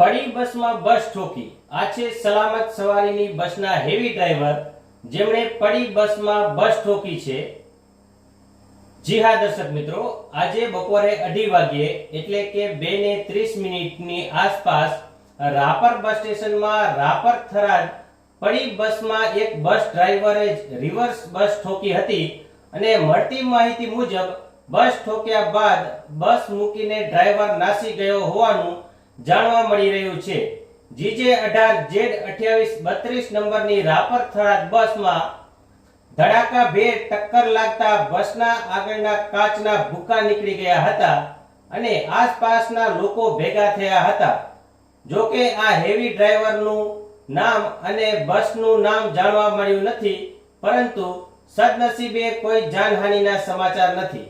પડી બસમાં બસ ઠોકી. આ છે સલામત સવારીની બસના હેવી ડ્રાઈવર, જેમણે પડી બસમાં બસ ઠોકી છે. જી હા દર્શક મિત્રો, આજે બપોરે અઢી વાગ્યે, એટલે કે બે ને ત્રીસ મિનિટની આસપાસ, રાપર બસ સ્ટેશનમાં રાપર થરાદ પડી બસમાં એક બસ ડ્રાઈવરે રિવર્સ બસ ઠોકી હતી અને મળતી માહિતી મુજબ, બસ ઠોક્યા બાદ બસ મૂકીને ડ્રાઈવર નાસી ગયો હોવાનું જાણવા મળી રહ્યું છે. જીજે અઢાર, જેડ અઠ્યાવીસ, બત્રીસ નંબરની રાપર થરાદ બસમાં ધડાકા ભેર ટક્કર લાગતા બસના આગળના કાચના ભૂકા નીકળી ગયા હતા અને આસપાસના લોકો ભેગા થયા હતા. જો કે આ હેવી ડ્રાઈવરનું નામ અને બસનું નામ જાણવા મળ્યું નથી, પરંતુ સદનસીબે કોઈ જાનહાનિના સમાચાર નથી.